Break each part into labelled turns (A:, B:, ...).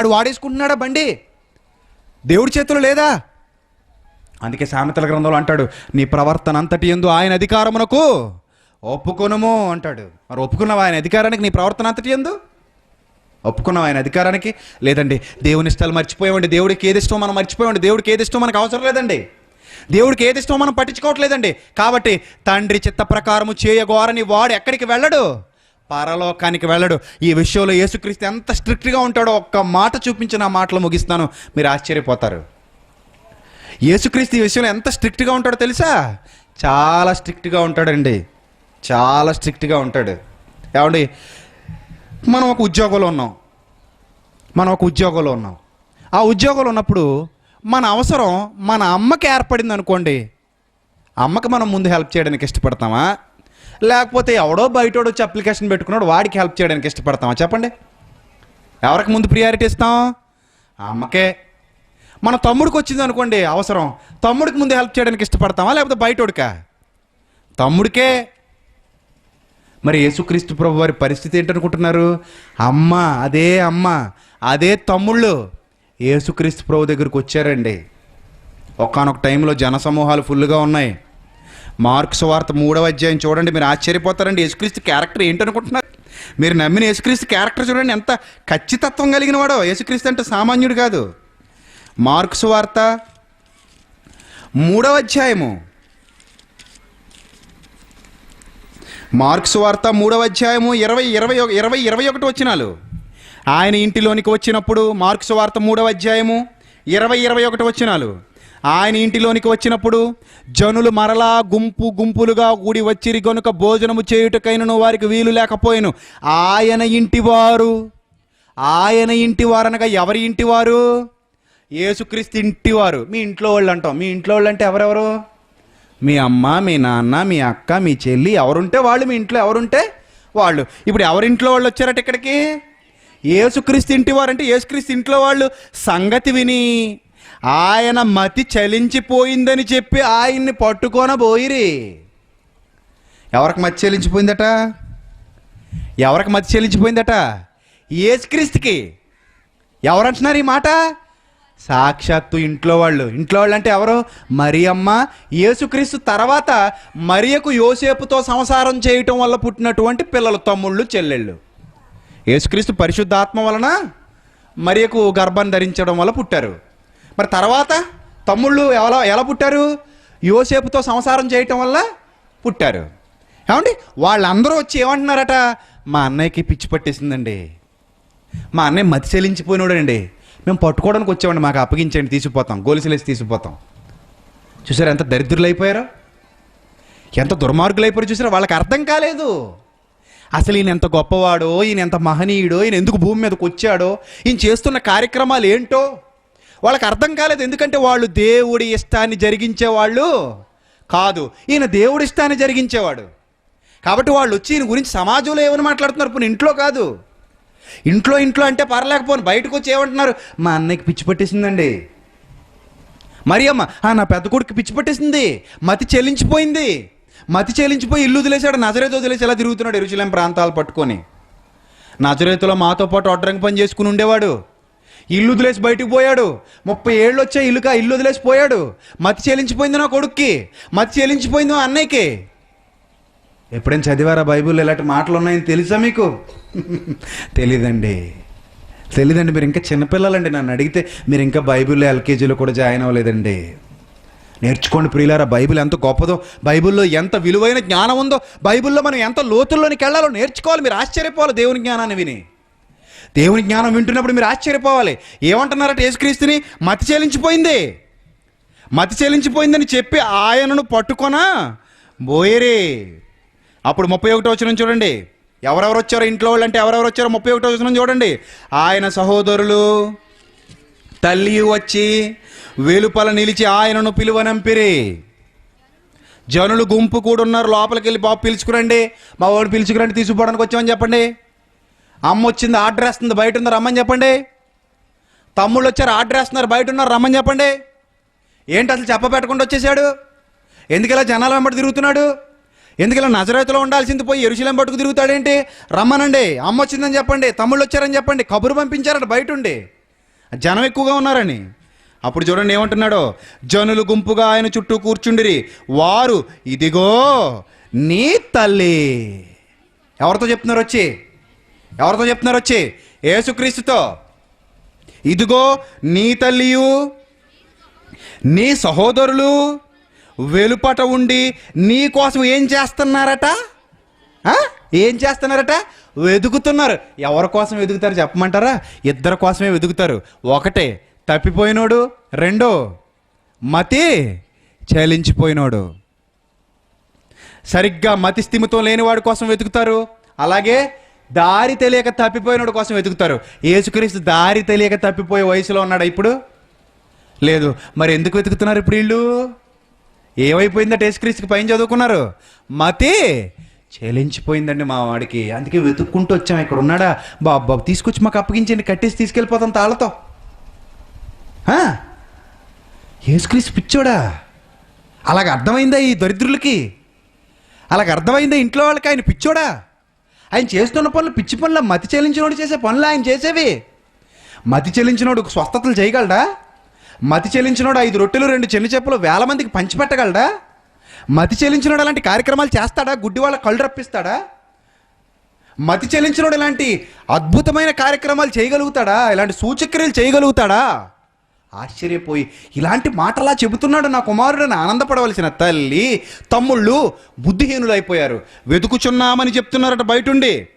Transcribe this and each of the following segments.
A: వాడు వాడేసుకుంటున్నాడా బండి? దేవుడి చేతులు లేదా? అందుకే సామెతల గ్రంథంలో అంటాడు నీ ప్రవర్తన అంతటి ఎందు ఆయన అధికారమునకు ఒప్పుకొనము అంటాడు. మరి ఒప్పుకున్నావు ఆయన అధికారానికి? నీ ప్రవర్తన అంతటి ఎందు ఒప్పుకున్నాం ఆయన అధికారానికి? లేదండి. దేవుని ఇష్టాలు మర్చిపోయామండి. దేవుడికి ఏది ఇష్టమో మనం మర్చిపోయామండి. దేవుడికి ఏది ఇష్టమో మనకు అవసరం లేదండి. దేవుడికి ఏది ఇష్టమో మనం పట్టించుకోవట్లేదండి. కాబట్టి తండ్రి చిత్త ప్రకారము చేయగోరని వాడు ఎక్కడికి వెళ్ళడు? పరలోకానికి వెళ్ళడు. ఈ విషయంలో యేసుక్రీస్తు ఎంత స్ట్రిక్ట్గా ఉంటాడో ఒక్క మాట చూపించిన ఆ మాటలు ముగిస్తాను మీరు ఆశ్చర్యపోతారు. యేసుక్రీస్తు ఈ విషయంలో ఎంత స్ట్రిక్ట్గా ఉంటాడో తెలుసా? చాలా స్ట్రిక్ట్గా ఉంటాడండి. చాలా స్ట్రిక్ట్గా ఉంటాడు. ఏమండి? మనం ఒక ఉద్యోగంలో ఉన్నాం. మనం ఒక ఉద్యోగంలో ఉన్నాం. ఆ ఉద్యోగంలో ఉన్నప్పుడు మన అవసరం మన అమ్మకి ఏర్పడింది అనుకోండి అమ్మకి మనం ముందు హెల్ప్ చేయడానికి ఇష్టపడతామా? లేకపోతే ఎవడో బయటోడు వచ్చి అప్లికేషన్ పెట్టుకున్నాడు వాడికి హెల్ప్ చేయడానికి ఇష్టపడతామా చెప్పండి. ఎవరికి ముందు ప్రియారిటీ ఇస్తాం? అమ్మకే. మన తమ్ముడికి వచ్చింది అనుకోండి అవసరం. తమ్ముడికి ముందు హెల్ప్ చేయడానికి ఇష్టపడతామా లేకపోతే బయటోడికా? తమ్ముడికే. మరి యేసుక్రీస్తు ప్రభు వారి పరిస్థితి ఏంటనుకుంటున్నారు? అమ్మ అదే అమ్మ అదే తమ్ముళ్ళు. యేసుక్రీస్తు ప్రభు దగ్గరికి వచ్చారండి. ఒకానొక టైంలో జనసమూహాలు ఫుల్గా ఉన్నాయి. మార్క్స్ వార్త మూడవ అధ్యాయం చూడండి మీరు ఆశ్చర్యపోతారండి. యేసుక్రీస్తు క్యారెక్టర్ ఏంటనుకుంటున్నారు? మీరు నమ్మిన యేసుక్రీస్తు క్యారెక్టర్ చూడండి ఎంత ఖచ్చితత్వం కలిగిన వాడో. యేసుక్రీస్తు అంటే సామాన్యుడు కాదు. మార్క్స్ వార్త మూడవ అధ్యాయము. మార్క్స్ వార్త మూడవ అధ్యాయము ఇరవై ఇరవై ఒక- ఇరవై ఇరవై ఒకటి వచ్చినాలు ఆయన ఇంటిలోనికి వచ్చినప్పుడు మార్క్స్ వార్త మూడవ అధ్యాయము ఇరవై ఇరవై ఒకటి వచ్చినాలు ఆయన ఇంటిలోనికి వచ్చినప్పుడు జనులు మరలా గుంపు గుంపులుగా కూడి వచ్చిరి గనుక భోజనము చేయుటకైనను వారికి వీలు లేకపోయాను. ఆయన ఇంటివారు ఆయన ఇంటివారు అనగా ఎవరి ఇంటివారు? యేసుక్రీస్తు ఇంటివారు. మీ ఇంట్లో వాళ్ళు అంటాం. మీ ఇంట్లో వాళ్ళు అంటే ఎవరెవరు? మీ అమ్మ మీ నాన్న మీ అక్క మీ చెల్లి ఎవరుంటే వాళ్ళు మీ ఇంట్లో ఎవరుంటే వాళ్ళు. ఇప్పుడు ఎవరింట్లో వాళ్ళు వచ్చారట ఇక్కడికి? ఏసుక్రీస్తు ఇంటి అంటే ఏసుక్రీస్తు ఇంట్లో వాళ్ళు. సంగతి విని ఆయన మతి చలించిపోయిందని చెప్పి ఆయన్ని పట్టుకొనబోయిరి. ఎవరికి మతి చెల్లించిపోయిందట ఎవరికి మతి చెల్లించిపోయిందట ఏసుక్రీస్తుకి ఎవరంటున్నారు ఈ మాట? సాక్షాత్తు ఇంట్లో వాళ్ళు. ఇంట్లో వాళ్ళు అంటే ఎవరు? మరియమ్మ. యేసుక్రీస్తు తర్వాత మరియకు యోసేపుతో సంసారం చేయటం వల్ల పుట్టినటువంటి పిల్లలు తమ్ముళ్ళు చెల్లెళ్ళు. యేసుక్రీస్తు పరిశుద్ధాత్మ వలన మరియకు గర్భం ధరించడం వల్ల పుట్టారు. మరి తర్వాత తమ్ముళ్ళు ఎలా ఎలా పుట్టారు? యోసేపుతో సంసారం చేయటం వల్ల పుట్టారు. ఏమండి? వాళ్ళందరూ వచ్చి ఏమంటున్నారట? మా అన్నయ్యకి పిచ్చి పట్టేసిందండి. మా అన్నయ్య మతి చెల్లించిపోయినాడండి. మేము పట్టుకోవడానికి వచ్చామండి మాకు అప్పగించండి తీసుకుపోతాం గోలిసలేసి తీసుకుపోతాం. చూసారా ఎంత దరిద్రులు ఎంత దుర్మార్గులు అయిపోయారో చూసారా? వాళ్ళకి అర్థం కాలేదు. అసలు ఈయన ఎంత గొప్పవాడో ఈయన ఎంత మహనీయుడో ఈయన ఎందుకు భూమి మీదకి వచ్చాడో ఈయన చేస్తున్న కార్యక్రమాలు ఏంటో వాళ్ళకి అర్థం కాలేదు. ఎందుకంటే వాళ్ళు దేవుడి ఇష్టాన్ని జరిగించేవాళ్ళు కాదు. ఈయన దేవుడి ఇష్టాన్ని జరిగించేవాడు. కాబట్టి వాళ్ళు వచ్చి ఈయన గురించి సమాజంలో ఏమని మాట్లాడుతున్నారు? పోనీ ఇంట్లో కాదు. ఇంట్లో ఇంట్లో అంటే పర్లేకపోను. బయటకు వచ్చి ఏమంటున్నారు? మా అన్నయ్యకి పిచ్చి పట్టేసిందండి. మరి అమ్మ "ఆ, నా పెద్ద కొడుకు పిచ్చి పట్టేసింది. మతి చెల్లించిపోయింది. మతి చెల్లించిపోయి ఇల్లు వదిలేశాడు. నజరేతో వదిలేసి ఎలా తిరుగుతున్నాడు? ఎరుచలేం ప్రాంతాలు పట్టుకొని. నజరేతులో మాతో పాటు ఒడ్రంగి పని చేసుకుని ఉండేవాడు. ఇల్లు వదిలేసి బయటికి పోయాడు. ముప్పై ఏళ్ళు వచ్చే ఇల్లుకా ఇల్లు వదిలేసి పోయాడు. మతి చెల్లించిపోయింది నా కొడుక్కి. మతి చెల్లించిపోయింది మా అన్నయ్యకి. ఎప్పుడైనా చదివారా బైబిల్లో ఇలాంటి మాటలు ఉన్నాయని తెలుసా మీకు? తెలీదండి. తెలీదండి మీరు ఇంకా చిన్నపిల్లలండి. నన్ను అడిగితే మీరు ఇంకా బైబిల్లో ఎల్కేజీలో కూడా జాయిన్ అవ్వలేదండి. నేర్చుకోండి ప్రియులారా బైబిల్ ఎంత గొప్పదో బైబిల్లో ఎంత విలువైన జ్ఞానం ఉందో బైబిల్లో మనం ఎంత లోతుల్లోనికి వెళ్ళాలో నేర్చుకోవాలి. మీరు ఆశ్చర్యపోవాలి దేవుని జ్ఞానాన్ని విని. దేవుని జ్ఞానం వింటున్నప్పుడు మీరు ఆశ్చర్యపోవాలి. ఏమంటున్నారట యేసుక్రీస్తుని? మతి చెల్లించిపోయింది మతి చెల్లించిపోయిందని చెప్పి ఆయనను పట్టుకొనా బోయరే. అప్పుడు ముప్పై ఒకటో వచ్చిన చూడండి. ఎవరెవరు వచ్చారో ఇంట్లో వాళ్ళు అంటే ఎవరెవరు వచ్చారో ముప్పై ఒకటో వచ్చిన చూడండి. ఆయన సహోదరులు తల్లి వచ్చి వెలుపల నిలిచి ఆయనను పిలువనంపిరి. జనులు గుంపు కూడా ఉన్నారు లోపలికి వెళ్ళి బాబు పిలుచుకురండి. మా వాడు పిలుచుకురండి తీసుకుపోవడానికి వచ్చామని చెప్పండి. అమ్మ వచ్చింది ఆర్డర్ వేస్తుంది బయట ఉంది రమ్మని చెప్పండి. తమ్ముళ్ళు వచ్చారు ఆర్డర్ వేస్తున్నారు బయట ఉన్నారు రమ్మని చెప్పండి. ఏంటి అసలు చెప్పబెట్టకుండా వచ్చేసాడు? ఎందుకు ఇలా జనాల వెంబడి తిరుగుతున్నాడు? ఎందుకు ఇలా ఉండాల్సింది పోయి ఎరుశలం పట్టుకు తిరుగుతాడేంటి? రమ్మనండి అమ్మ వచ్చిందని చెప్పండి తమ్ముళ్ళు వచ్చారని చెప్పండి కబురు పంపించారట బయట ఉండి జనం ఎక్కువగా ఉన్నారని. అప్పుడు చూడండి ఏమంటున్నాడో జనులు గుంపుగా ఆయన చుట్టూ కూర్చుండిరి. వారు ఇదిగో నీ తల్లి. ఎవరితో చెప్తున్నారు వచ్చి? ఎవరితో చెప్తున్నారు వచ్చి? ఏసుక్రీస్తుతో ఇదిగో నీ తల్లియు నీ సహోదరులు వెలుపట ఉండి నీ కోసం ఏం చేస్తున్నారట? ఏం చేస్తున్నారట? వెతుకుతున్నారు. ఎవరి కోసం వెతుకుతారు చెప్పమంటారా? ఇద్దరి కోసమే వెతుకుతారు. ఒకటే తప్పిపోయినోడు. రెండో మతి చలించిపోయినోడు. సరిగ్గా మతి స్థిమితం లేనివాడి కోసం వెతుకుతారు. అలాగే దారి తెలియక తప్పిపోయినోడు కోసం వెతుకుతారు. యేసుక్రీస్తు దారి తెలియక తప్పిపోయే వయసులో ఉన్నాడా ఇప్పుడు? లేదు. మరి ఎందుకు వెతుకుతున్నారు ఇప్పుడు వీళ్ళు? ఏమైపోయిందట యేసుక్రీస్తుకి? పైన చదువుకున్నారు. మతి చెలించిపోయిందండి మా వాడికి. అందుకే వెతుక్కుంటూ వచ్చాం. ఇక్కడ ఉన్నాడా? బాబు బాబు తీసుకొచ్చి మాకు అప్పగించండి. కట్టేసి తీసుకెళ్ళిపోతాం తాళ్ళతో. ఆ? యేసుక్రీస్తు పిచ్చోడా? అలాగ అర్థమైందా ఈ దరిద్రులకి? అలాగ అర్థమైందా ఇంట్లో వాళ్ళకి? ఆయన పిచ్చోడా? ఆయన చేస్తున్న పనులు పిచ్చి పనులు మతి చెల్లించినోడు చేసే పనులు ఆయన చేసేవి? మతి చెల్లించినోడు స్వస్థతలు చేయగలడా? మతి చెల్లించినోడు ఐదు రొట్టెలు రెండు చెన్ని చెప్పులు వేల మందికి పంచిపెట్టగలడా మతి చెల్లించినోడు అలాంటి కార్యక్రమాలు చేస్తాడా? గుడ్డి వాళ్ళ కళ్ళు రప్పిస్తాడా? మతి చెల్లించినోడు ఇలాంటి అద్భుతమైన కార్యక్రమాలు చేయగలుగుతాడా? ఇలాంటి సూచక్రియలు చేయగలుగుతాడా? ఆశ్చర్యపోయి ఇలాంటి మాటలా చెబుతున్నాడు నా కుమారుడని ఆనందపడవలసిన తల్లి తమ్ముళ్ళు బుద్ధిహీనులైపోయారు. వెతుకుచున్నామని చెప్తున్నారట బయటుండి.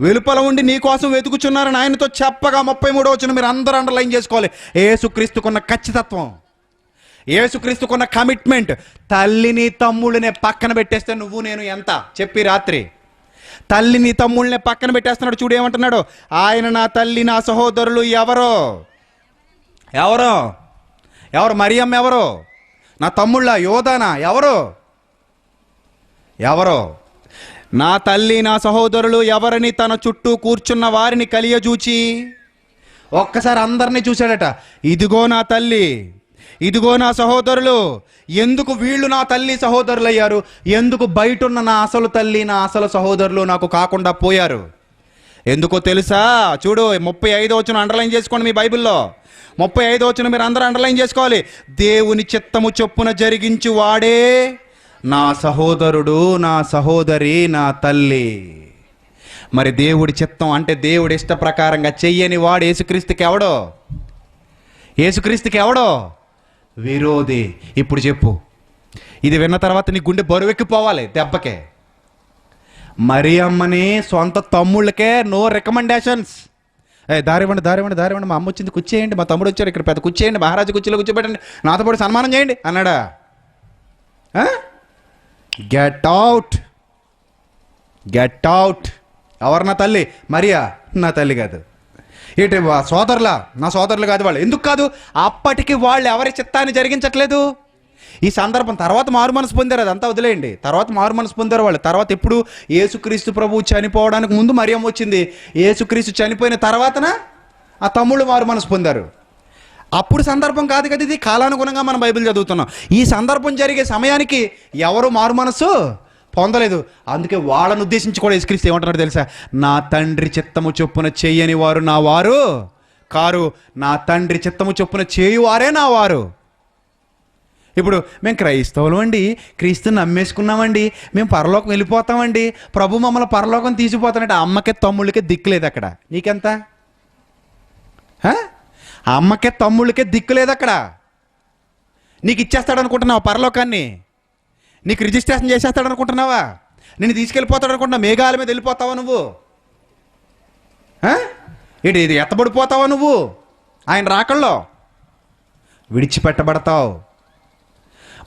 A: వెలుపల ఉండి నీకోసం వెతుకుచున్నారని ఆయనతో చెప్పగా ముప్పై మూడో వచ్చిన మీరు అందరూ అండర్లైన్ చేసుకోవాలి. ఏసుక్రీస్తుకున్న ఖచ్చితత్వం. ఏసుక్రీస్తుకున్న కమిట్మెంట్ తల్లిని తమ్ముళ్ళని పక్కన పెట్టేస్తే నువ్వు నేను ఎంత? చెప్పి రాత్రి. తల్లిని తమ్ముళ్ళని పక్కన పెట్టేస్తున్నాడు చూడు ఏమంటున్నాడు? ఆయన నా తల్లి నా సహోదరులు ఎవరో? ఎవరో? ఎవరు? మరియమ్మ ఎవరు? నా తమ్ముళ్ళ యోధనా ఎవరు? ఎవరో? నా తల్లి నా సహోదరులు ఎవరిని తన చుట్టూ కూర్చున్న వారిని కలియజూచి? ఒక్కసారి అందరినీ చూశాడట. ఇదిగో నా తల్లి. ఇదిగో నా సహోదరులు. ఎందుకు వీళ్ళు నా తల్లి సహోదరులు అయ్యారు ఎందుకు బయటున్న నా అసలు తల్లి నా అసలు సహోదరులు నాకు కాకుండా పోయారు? ఎందుకో తెలుసా? చూడు ముప్పై ఐదో వచ్చిన అండర్లైన్ చేసుకోండి మీ బైబిల్లో. ముప్పై ఐదో వచ్చిన మీరు అందరూ అండర్లైన్ చేసుకోవాలి. దేవుని చిత్తము చొప్పున జరిగించు వాడే నా సహోదరుడు నా సహోదరి నా తల్లి. మరి దేవుడి చిత్తం అంటే దేవుడి ఇష్ట ప్రకారంగా చెయ్యని వాడు యేసుక్రీస్తుకి ఎవడో? యేసుక్రీస్తుకి ఎవడో? విరోధి. ఇప్పుడు చెప్పు. ఇది విన్న తర్వాత నీ గుండె బరువెక్కిపోవాలి దెబ్బకే. మరి అమ్మని సొంత తమ్ముళ్ళకే నో రికమెండేషన్స్ ఏ దారివ్వండి దారివ్వండి దారివ్వండి మా అమ్మ వచ్చింది కూర్చేయండి మా తమ్ముడు వచ్చారు ఇక్కడ పెద్ద కూర్చేయండి మహారాజు కుర్చీలో కూర్చోబెట్టండి. నాతో పాటు సన్మానం చేయండి అన్నాడా? గెట్ అవుట్ గెట్ అవుట్ ఎవరు నా తల్లి? మరియా నా తల్లి కాదు. ఏంటి వా- సోదరులా? నా సోదరులు కాదు వాళ్ళు. ఎందుకు కాదు? అప్పటికి వాళ్ళు ఎవరి చిత్తాన్ని జరిగించట్లేదు? ఈ సందర్భం తర్వాత మారు మనసు పొందారు అదంతా వదిలేయండి. తర్వాత మారు మనసు పొందారు వాళ్ళు. తర్వాత ఎప్పుడు ఏసుక్రీస్తు ప్రభువు చనిపోవడానికి ముందు మరియం వచ్చింది. ఏసుక్రీస్తు చనిపోయిన తర్వాతన ఆ తమ్ముళ్ళు మారు మనసు పొందారు. అప్పుడు సందర్భం కాదు కదా ఇది. కాలానుగుణంగా మనం బైబిల్ చదువుతున్నాం. ఈ సందర్భం జరిగే సమయానికి ఎవరు మారు మనసు పొందలేదు. అందుకే వాళ్ళని ఉద్దేశించి కూడా యేసుక్రీస్తు ఏమంటున్నాడు తెలుసా? నా తండ్రి చిత్తము చొప్పున చెయ్యని వారు నా వారు కారు. నా తండ్రి చిత్తము చొప్పున చేయువారే నా వారు. ఇప్పుడు మేము క్రైస్తవులు అండి క్రీస్తుని నమ్మేసుకున్నామండి మేము పరలోకం వెళ్ళిపోతామండి ప్రభు మమ్మల్ని పరలోకం తీసిపోతానంటే అమ్మకే తమ్ముళ్ళకే దిక్కులేదు అక్కడ. నీకెంత? అమ్మకే తమ్ముళ్ళకే దిక్కులేదు అక్కడ. నీకు ఇచ్చేస్తాడు అనుకుంటున్నావు పరలోకాన్ని? నీకు రిజిస్ట్రేషన్ చేసేస్తాడు అనుకుంటున్నావా నేను తీసుకెళ్ళిపోతాడు అనుకుంటున్నా మేఘాల మీద వెళ్ళిపోతావా నువ్వు? ఇటు ఇది ఎత్తబడిపోతావా నువ్వు? ఆయన రాకల్లో? విడిచిపెట్టబడతావు.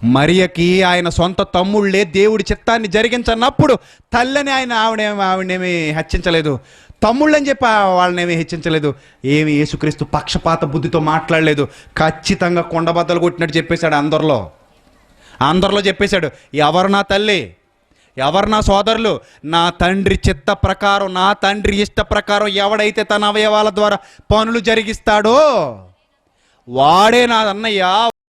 A: మరియకి ఆయన సొంత తమ్ముళ్ళే దేవుడి చిత్తాన్ని జరిగించనప్పుడు తల్లని ఆయన ఆవిడేమి ఆవిడేమీ హెచ్చించలేదు. తమ్ముళ్ళని చెప్పి ఆ వాళ్ళనేమి హెచ్చించలేదు. ఏమి యేసుక్రీస్తు పక్షపాత బుద్ధితో మాట్లాడలేదు. ఖచ్చితంగా కొండబద్దలు కొట్టినట్టు చెప్పేశాడు అందరిలో. అందరిలో చెప్పేశాడు ఎవరు నా తల్లి? ఎవరు నా సోదరులు? నా తండ్రి చిత్త ప్రకారం నా తండ్రి ఇష్ట ప్రకారం ఎవడైతే తన అవయవాల ద్వారా పనులు జరిగిస్తాడో వాడే నా అన్నయ్య